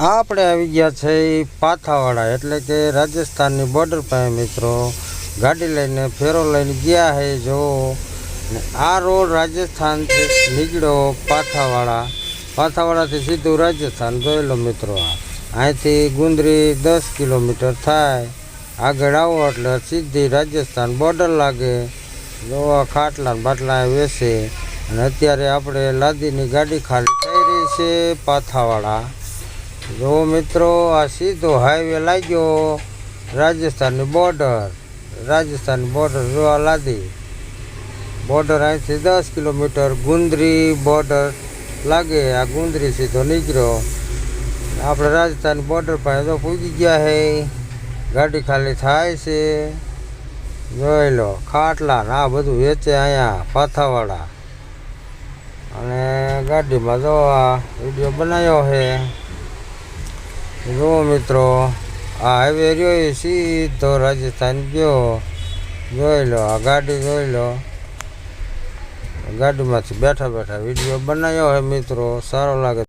આપણે આવી ગયા છે પાથાવાડા, એટલે કે રાજસ્થાનની બોર્ડર પાસે મિત્રો. ગાડી લઈને, ફેરો લઈને ગયા છે જો. આ રોડ રાજસ્થાનથી નીકળ્યો પાથાવાડા. પાથાવાડાથી સીધું રાજસ્થાન જોયેલો મિત્રો આ. અહીંથી ગુંદરી દસ કિલોમીટર થાય. આગળ આવો એટલે સીધી રાજસ્થાન બોર્ડર લાગે. જો આ ખાટલા બાટલા વેસે અને અત્યારે આપણે લાદીની ગાડી ખાલી થઈ રહી છે પાથાવાડા. જો મિત્રો, આ સીધો હાઈવે લાગ્યો. રાજસ્થાનની બોર્ડર રાજસ્થાનની બોર્ડર જોવા લાદી. બોર્ડર અહીંથી દસ કિલોમીટર ગુંદરી બોર્ડર લાગે. આ ગુંદરી સીધો નીકળ્યો. આપણે રાજસ્થાન બોર્ડર પાસે તો પૂગી ગયા હે. ગાડી ખાલી થાય છે. જોઈ લો, ખાટલા ને આ બધું વેચે અહીંયા પાથાવાળા અને ગાડીમાં જો આ વીડિયો બનાવ્યો છે જુઓ મિત્રો, આ હાઈવે રહ્યો એ સીધો રાજસ્થાન ગયો. જોઈ લો, આ ગાડી જોઈ લો. ગાડીમાંથી બેઠા બેઠા વીડિયો બનાવ્યો હોય મિત્રો, સારો લાગે